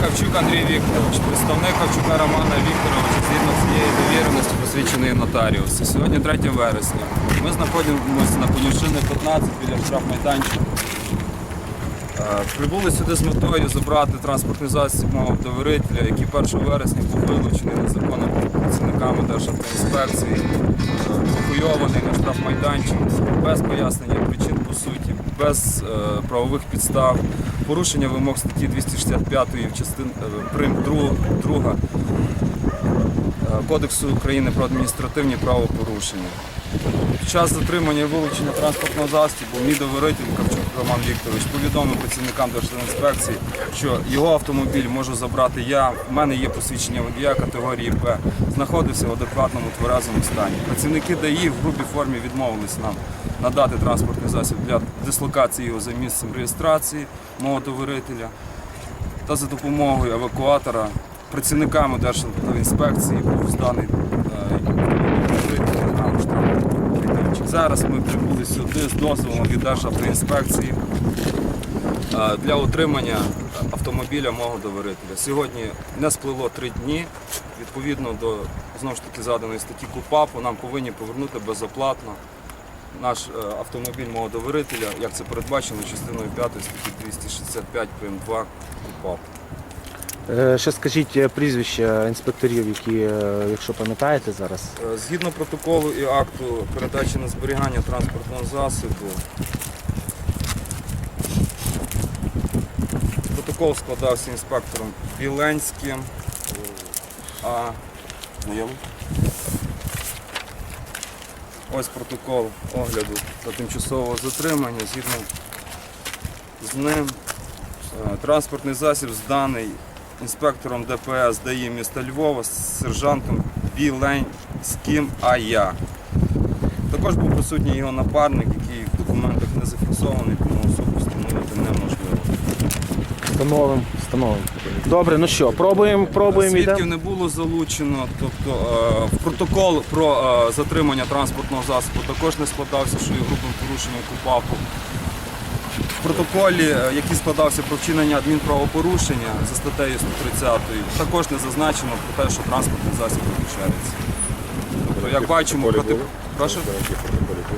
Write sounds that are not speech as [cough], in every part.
Кавчук Андрій Вікторович, представник Кавчука Романа Вікторовича, згідно цієї довіреності посвідчений нотаріус. Сьогодні 3 вересня. Ми знаходимося на Конюшини 15 біля штрафмайданчика. Е, Прибули сюди з метою забрати транспортний засіб мого довірителя, який 1 вересня був вилучений незаконними працівниками Державтоінспекції, е, евакуйований на штрафмайданчик без пояснення причин по суті, без е, правових підстав, порушення вимог статті 265 в частин е, прим 2 Кодексу України про адміністративні правопорушення. Під час затримання і вилучення транспортного засобу мій довіритель Кравчук Роман Вікторович повідомив працівникам Держінспекції, що його автомобіль можу забрати я. У мене є посвідчення водія категорії Б. Знаходився в адекватному тверезому стані. Працівники ДАІ в грубій формі відмовились нам надати транспортний засіб для дислокації його за місцем реєстрації мого довірителя та за допомогою евакуатора працівниками Держінспекції був зданий е, нам штрафмайданчик. Зараз ми прибули сюди з дозволом від Державтоінспекції для отримання автомобіля мого довірителя. Сьогодні не сплило три дні. Відповідно до знову ж таки заданої статті КУПАПу нам повинні повернути безоплатно наш е, автомобіль мого довірителя, як це передбачено частиною 5 статті 265 прим. 2 КУПАП. Е, Ще скажіть е, прізвища інспекторів, які, е, якщо пам'ятаєте зараз. Е, Згідно протоколу і акту передачі на зберігання транспортного засобу, протокол складався інспектором Біленським. е, А ось протокол огляду та тимчасового затримання. Згідно з ним е, транспортний засіб зданий інспектором ДПС ДАІ міста Львова з сержантом Біленським АЯ. Також був присутній його напарник, який в документах не зафіксований, тому особу встановити неможливо. Встановимо, встановимо. Добре, ну що, пробуємо, пробуємо Свідків йдемо. не було залучено, тобто е, в протокол про е, затримання транспортного засобу також не складався, що є грубим порушенням КУПАПу. В протоколі, е, який складався про вчинення адмінправопорушення за статтею 130, також не зазначено про те, що транспортний засіб виключається. Тобто, як бачимо, проти... Прошу?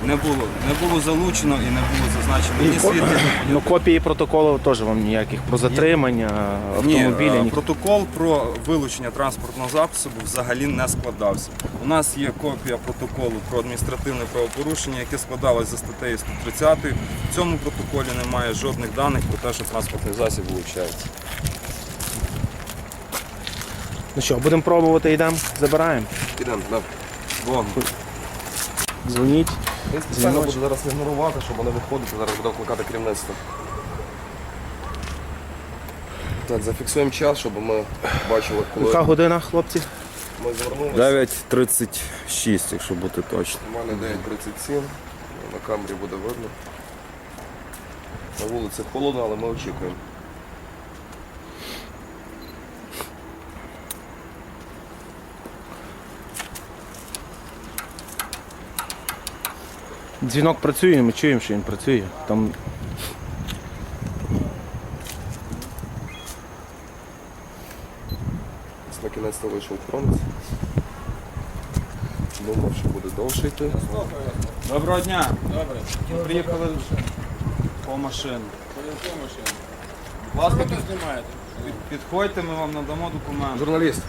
Не було, не було залучено і не було зазначено ні свідків, [clears throat] Ну, копії протоколу теж вам ніяких про затримання автомобіля. Ні, ні. е, протокол про вилучення транспортного засобу взагалі не складався. У нас є копія протоколу про адміністративне правопорушення, яке складалось за статтею 130. В цьому протоколі немає жодних даних про те, що транспортний засіб вилучається. Ну що, будемо пробувати, йдемо, забираємо. Ідемо, да. Вон. Дзвоніть. Він спеціально буде зараз ігнорувати, щоб вони виходити, зараз буде викликати керівництво. Так, зафіксуємо час, щоб ми бачили, коли Яка година, хлопці? ми звернулися. 9.36, якщо бути точно. У мене 9.37, на камері буде видно. На вулиці холодно, але ми очікуємо. Дзвінок працює, ми чуємо, що він працює. Там На кінець вийшов охоронець. Думав, що буде довше йти. Доброго дня. Добре. Ми приїхали по машину. Будь ласка, під- підходьте, ми вам надамо документи. Журналіст.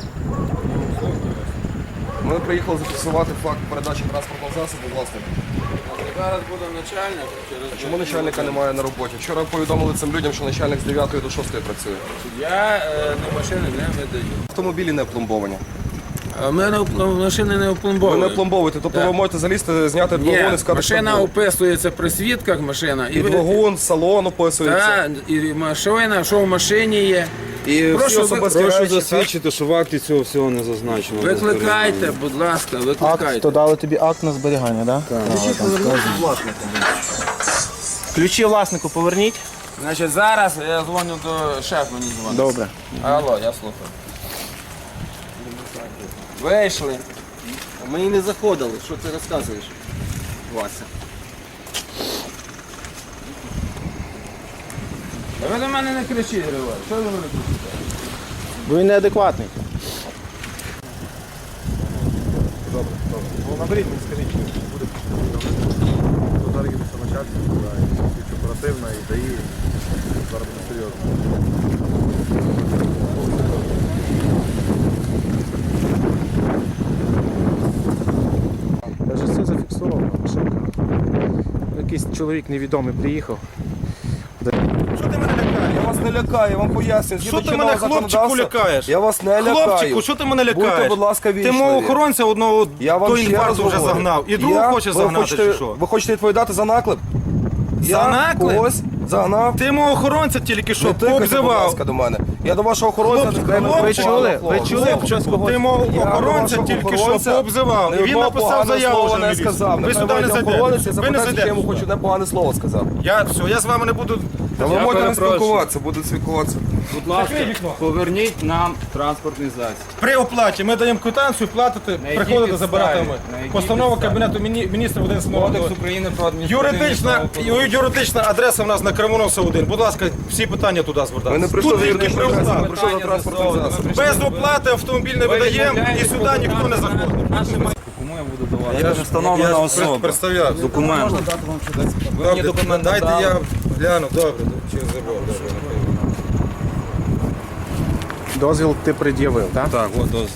Ми приїхали зафіксувати факт передачі транспортного засобу власнику. Зараз буде начальник через Чому начальника немає на роботі? Вчора повідомили цим людям, що начальник з 9 до 6 працює. я е, на машини не видаю. Автомобілі не пломбовані. А в мене оп- машини не Ви не пломбовуєте, тобто Так. ви можете залізти, зняти Ні, двигун і сказати, машина що описується при свідках машина. і ви- двигун, салон описується. Та, і машина, що в машині є. І Прошу, всі особисті ви- прошу речі, засвідчити, що в акті цього всього не зазначено. Викликайте, будь ласка, акт, викликайте. то дали тобі акт на зберігання, так? Да? Ключі власнику поверніть. Значить, зараз я дзвоню до шефа, мені дзвонить. Добре. Алло, я слухаю. Вийшли. Ми і не заходили. Що ти розказуєш, Вася? А ви до мене не кричіть, Григорій. Що ви до мене кричите? Бо він неадекватний. Добре, добре. Ну наберіть мені, скажіть, чи буде то зараз начальство, туди, і слідчо оперативна, і ДАІ. Зараз буде серйозно. Я вже все зафіксовано, машинка. Якийсь чоловік невідомий приїхав. Що ти мене лякаєш? Я вас не лякаю, я вам пояснюю. Що ти мене, хлопчику, лякаєш? Я вас не лякаю. Хлопчику, що ти мене Будьте, лякаєш? будь ласка, Ти мого охоронця одного Я вам до ще раз інфаркту вже говорю. загнав. І другого Я- хочеш ви загнати, хочете, чи що? Ви хочете відповідати за наклеп? За я наклеп? когось загнав. Ти мого охоронця тільки що тикайте, будь ласка, до мене. Я до вашого охоронця Хлопчику, не хлопчику, Ви чули? Ви чули? Хлопчику, ти мого Я охоронця вашого тільки що охоронця пообзивав. І він одного написав поганого заяву слова вже не міліцію. сказав. Ви сюди не вийде охоронець зайдете. Ви не запитайте, чи я йому зайдете. хочу непогане слово сказав. Я все, я з вами не буду. Та ви можете не перепрошую. спілкуватися, будуть спілкуватися. Будь ласка, Закрий вікно. поверніть нам транспортний засіб. При оплаті ми даємо квитанцію, платите, На якій приходите, підставі? забирати На ми. якій Постанова підставі? Кабінету Міні- міністрів 11 Кодекс України про адміністративні Юридична, правопорушення. юридична адреса в нас на Кримоноса 1. Будь ласка, всі питання туди звертайтеся. Ми не прийшли Тут за тільки юридичною при адресою, ми оплаті. прийшли за транспортним Питання Без оплати автомобіль не видаємо і сюди ніхто не заходить. Кому я буду давати? Я не встановлена я ж особа. Представляю. Документ. Добре, Дайте я гляну, добре, чи Дозвіл ти пред'явив, так? Так, от дозвіл.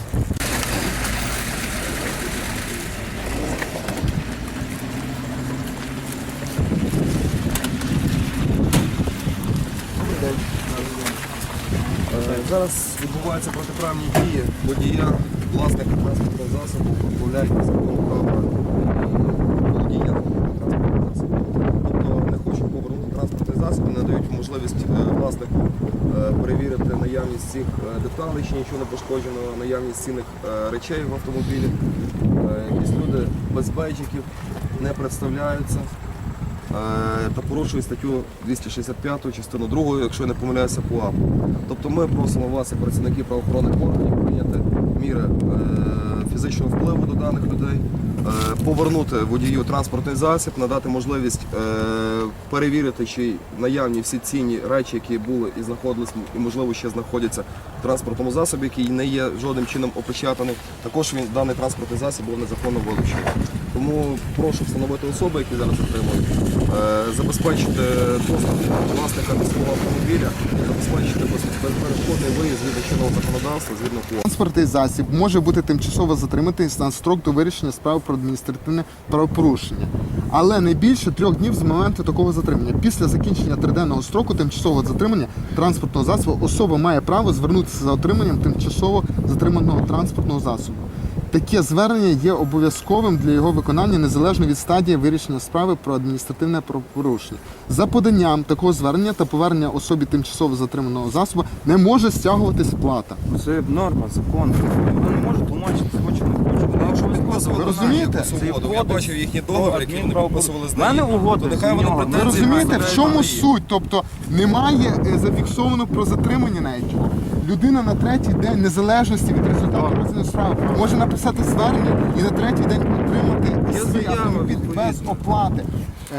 Е, Зараз відбуваються протиправні дії водія, власника транспортного засобу, позбавляють закону права водія транспортного засобу. Тобто не хочуть повернути транспортний засіб, не дають можливість е, власнику перевірити наявність всіх е, деталей, чи нічого не пошкоджено, наявність цінних е, речей в автомобілі. Е, Якісь люди без бейджиків не представляються. Е, та порушують статтю 265 частину 2, якщо я не помиляюся, КУАП. Тобто ми просимо вас, як працівники правоохоронних органів, прийняти міри е, фізичного впливу до даних людей, е, повернути водію транспортний засіб, надати можливість е, перевірити, чи наявні всі цінні речі, які були і знаходились, і можливо ще знаходяться в транспортному засобі, який не є жодним чином опечатаний. Також він даний транспортний засіб був незаконно вилучений. Тому прошу встановити особи, які зараз отримують, е, забезпечити доступ власника до свого автомобіля, забезпечити без- безперешкодний виїзд згідно чинного законодавства, згідно КУАП. Транспортний засіб може бути тимчасово затриманий на строк до вирішення справи про адміністративне правопорушення, але не більше трьох днів з моменту такого затримання. Після закінчення триденного строку тимчасового затримання транспортного засобу особа має право звернутися за отриманням тимчасово затриманого транспортного засобу. Таке звернення є обов'язковим для його виконання незалежно від стадії вирішення справи про адміністративне правопорушення. За поданням такого звернення та повернення особі тимчасово затриманого засобу не може стягуватись плата. Це норма, закон. Вони не можуть тлумачити, хочу, не хочу. Ну, Якщо ви Ви розумієте? Я бачив їхні договори, які вони підписували з У мене угода. Нехай вони. Ви претензії розумієте, в чому суть? Тобто немає е, зафіксовано про затримання навіть. його. Людина на третій день незалежності від результату розгляду справи може написати звернення і на третій день отримати свій автомобіль без оплати.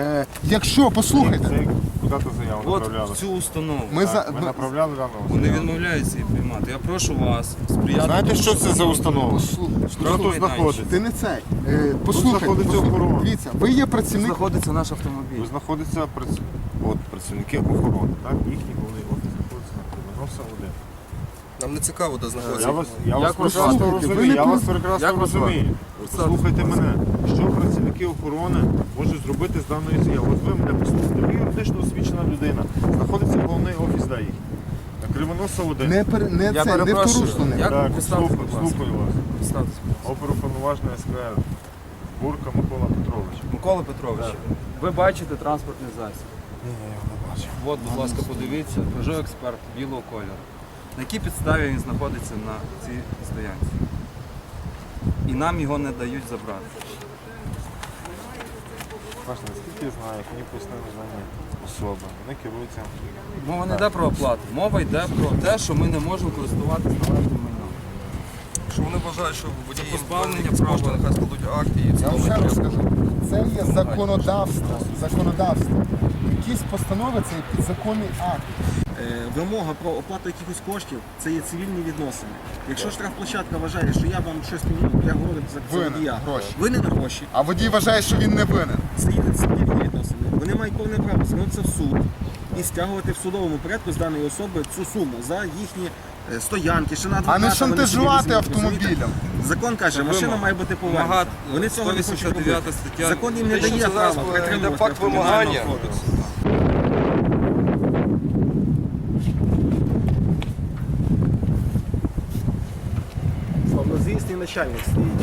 Е, якщо послухайте, Куди ти заяву От направляли? в цю установу. ми за Ми ми- направляли даного Вони заяву. відмовляються її приймати. Я прошу вас сприяти. Знаєте, тому, що це за установа? послухайте, Що тут знаходиться? ти не цей. Е, знаходиться охорона. Дивіться, ви є працівник. знаходиться наш автомобіль. Ви знаходиться прац- от, працівники охорони, так? Їхній головний офіс знаходиться на Кривоноса 1. Нам не цікаво, де Я вас, я вас прекрасно? Розумію, я вас прекрасно Як розумію. Послухайте мене, що працівники охорони можуть зробити з даною заявою. От ви мене послухайте, ви юридично освічена людина. Знаходиться головний офіс ДАІ. Кривоноса 1. Не, пер- не Я це, не перепрошую. порушений. Як ви Так, представте, слухаю, будь ласка? слухаю вас. Представтеся. Оперуповноважений СКР. Бурка Микола Петрович. Микола Петрович, ви бачите транспортний засіб. Ні, я його не бачив. От, будь ласка, подивіться, Peugeot експерт білого кольору. На якій підставі він знаходиться на цій стоянці? І нам його не дають забрати. Бачите, наскільки я знаю, як мені пояснили дані особи, вони керуються. Мова не йде про оплату. Мова йде про те, що ми не можемо користуватися належним майном. Що вони вважають, що водії їм позбавлення права. нехай складуть акти і Я вам розкажу. ще раз скажу, це є законодавство. Законодавство. Якісь постанови це є підзаконний акт. Е, Вимога про оплату якихось коштів це є цивільні відносини. Якщо штрафплощадка вважає, що я вам щось не я говорю за це Винен водія, гроші. винен гроші, А водій вважає, що він не винен. це є цивільні відносини. Вони мають повне право звернутися в суд і стягувати в судовому порядку з даної особи цю суму за їхні е, стоянки, ще на А адвоката не вони собі шантажувати візьмуть, розумієте? автомобілем. Закон каже, машина має бути повернута. Вони цього не хочуть 189 робити. стаття. Закон їм не дає права притримувати факт автомобіль. Начальник стоїть.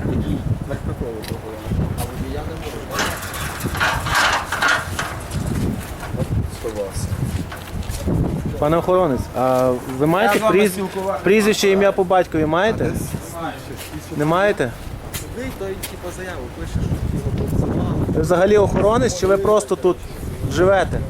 Який наркотовий договор. А водія не може. Сховався. Пане охоронець, а ви маєте пріз... прізвище, ім'я по батькові маєте? Не маєте? Ви той типу заяву пише, що його забрали. Ви взагалі охоронець чи ви просто тут живете?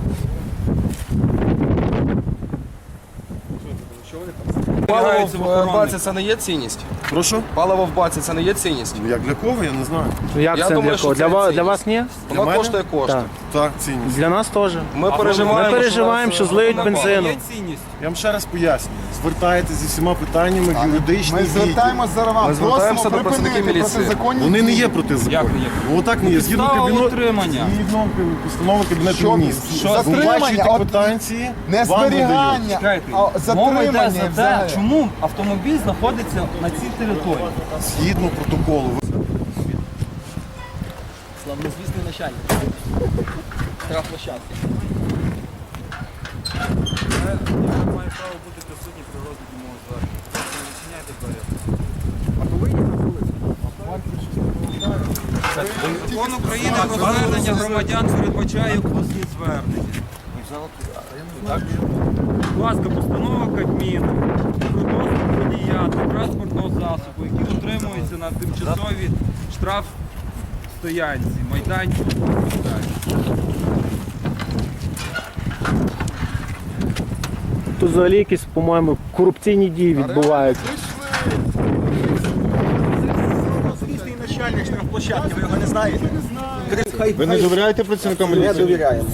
Паливо в баці це не є цінність. Прошу? Паливо в баці це не є цінність. Як для кого, я не знаю. Ну як Я це думаю, для що кого? це Для, ва- цінність. для вас ні? Воно мене? коштує кошти. Так. Так, цінність. Для нас теж. Ми переживаємо. Ми переживаємо, що злиють бензину. Є цінність. Я вам ще раз пояснюю. Звертаєтеся зі всіма питаннями в юридичні Ми відділ. звертаємось зараз вам. Ми звертаємося Просимо до працівників припинити міліції. протизаконні Вони не дії. є протизаконні. Як не? Ну отак не є. Згідно Підстава кабінету, утримання. згідно постанови Кабінету Що? міністрів. Що? Затримання, от квитанції, Не вам видають. зберігання, а затримання взагалі. чому автомобіль знаходиться на цій території. Згідно протоколу. Начальник. Штрафплощадки. Я маю право бути присутній при розгляді мого звернення. А повинні на вулиці? Закон України про звернення громадян передбачає усні звернення. Будь ласка, постанова Кабміну про доступ водія транспортного засобу, який утримується на тимчасовій штраф стоянці, далі. Тут взагалі якісь, по-моєму, корупційні дії відбуваються. Славнозвісний начальник штрафплощадки, ви його не знаєте? Ви не довіряєте працівникам Не міліції? довіряємо.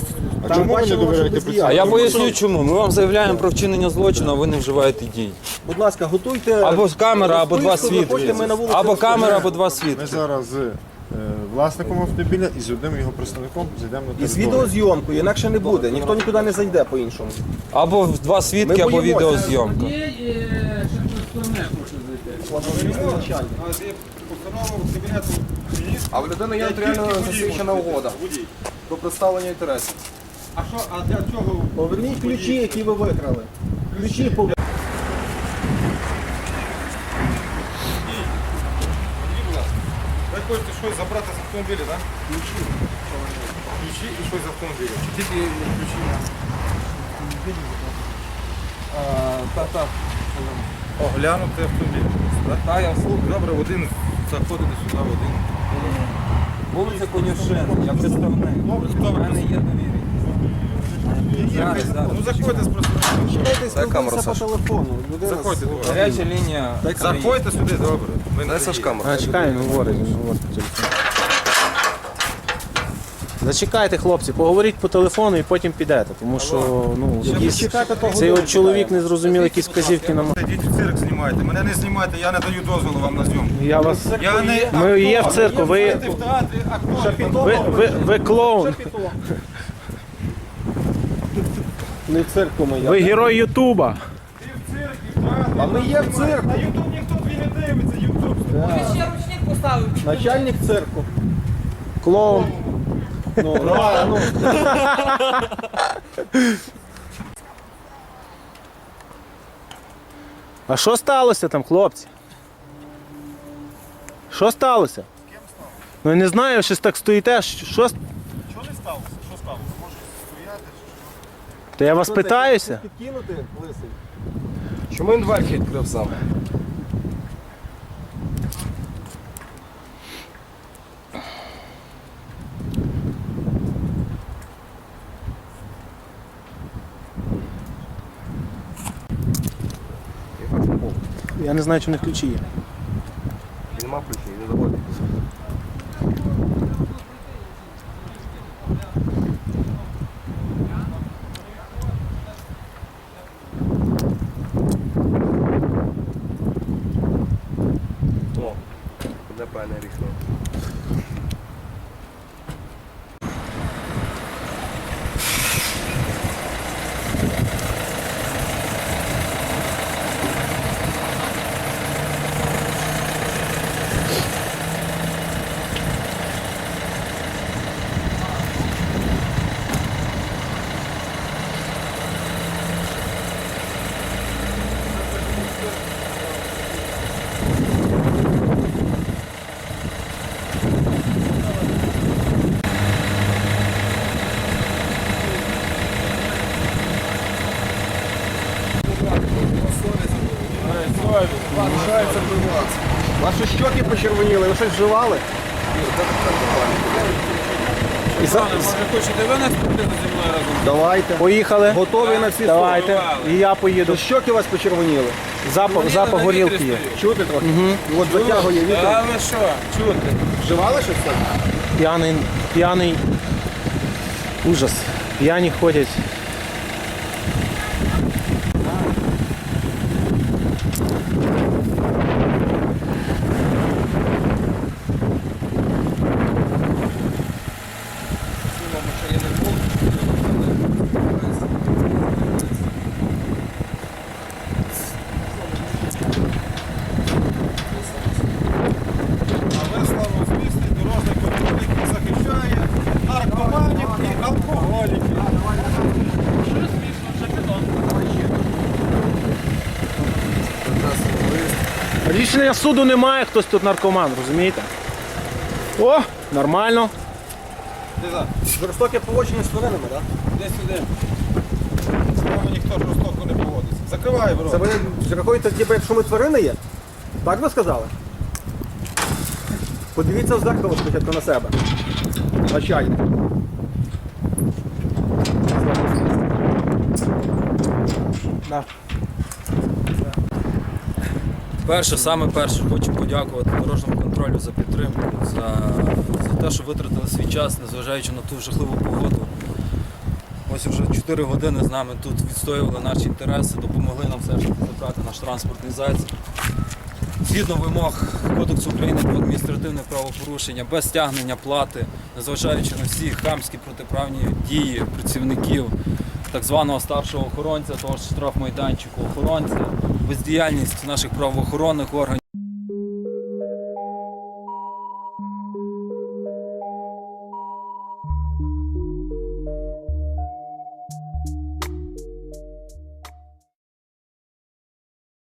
А чому ви не довіряєте А працівникам? я поясню чому. Ми вам заявляємо про вчинення злочину, а ви не вживаєте дій. Будь ласка, готуйте. Або камера, або два розписку, заходьте, свідки. ми на вулиці Або камера, або два Ми свідки. зараз з е, власником автомобіля і з одним його представником зайдемо на І з територію. відеозйомкою, інакше не буде. Ніхто нікуди не зайде по-іншому. Або два свідки, Ми або боїмося. відеозйомка. А в людини є нотаріально засвідчена угода про представлення інтересів. А що, а для чого? Поверніть ключі, які ви викрали. Ключі поверніть. Ви хочете щось забрати з автомобіля, так? Ключі. Ключі і щось з автомобіля. Чи тільки ключі на Та-та. оглянути автомобіль. Та, я слухаю. Добре, один заходите сюди, один. Вулиця Конюшен, я представник. У мене є довір'я. Ну заходьте з представником. Це камера, по Саша. телефону. Людина Заходьте, добре. Гаряча лінія. Заходьте сюди, добре. Ви не Дай Саш камеру. А, чекай, він говорить, він говорить по телефону. Зачекайте, хлопці, поговоріть по телефону і потім підете, тому що ну, якісь, цей от чоловік не зрозумів якісь вказівки на м- Йдіть в цирк знімайте. Мене не знімайте, я не даю дозволу вам на зйомку. Я вас. Я не Ми є в цирку, ви, в театрі актор. ви, ви, ви клоун, Не в цирку ми ви герой Ютуба. А ми є в цирку. На Ютуб ніхто твій не дивиться, Ютуб. Начальник цирку. Клоун. Ну, ну, [laughs] А що сталося там, хлопці? Що сталося? Ну я не знаю, щось так стоїте. Що? що... Що не сталося? Що сталося? Може стояти? То я вас питаюся. Підкинути, лисий. Чому він дверки відкрив сам? Я не знаю, чи в них ключі є. Нема ключів, не заводить. Ваші щоки почервоніли, ви щось вживали? І за... хочете ви нас зі мною разом? Давайте. Поїхали. Готові на всі Давайте. І я поїду. То щоки у вас почервоніли. Запах, запах горілки є. Чути трохи? І от затягує вітер. А ви що, чути? Вживали щось там? П'яний, п'яний. Ужас. П'яні ходять. А ви славнозвісний дорожній контроль, який захищає наркоманів і алкоголіків. Рішення суду немає, хтось тут наркоман, розумієте? О, нормально. Жорстоке поводження з тваринами, так? Де сюди? З вами ніхто жорстоко не поводиться. Закривай, бро. Це ви рахуєте, типу, якщо ми тварини є? Так ви сказали? Подивіться в зеркало спочатку на себе. Начальник. Перше, саме перше, хочу подякувати дорожньому контролю за підтримку, за, за те, що витратили свій час, незважаючи на ту жахливу погоду. Ось вже 4 години з нами тут відстоювали наші інтереси, допомогли нам все ж таки забрати наш транспортний зайць. Згідно вимог Кодексу України про адміністративне правопорушення, без стягнення плати, незважаючи на всі хамські протиправні дії працівників так званого старшого охоронця, того ж штрафмайданчику охоронця, бездіяльність наших правоохоронних органів.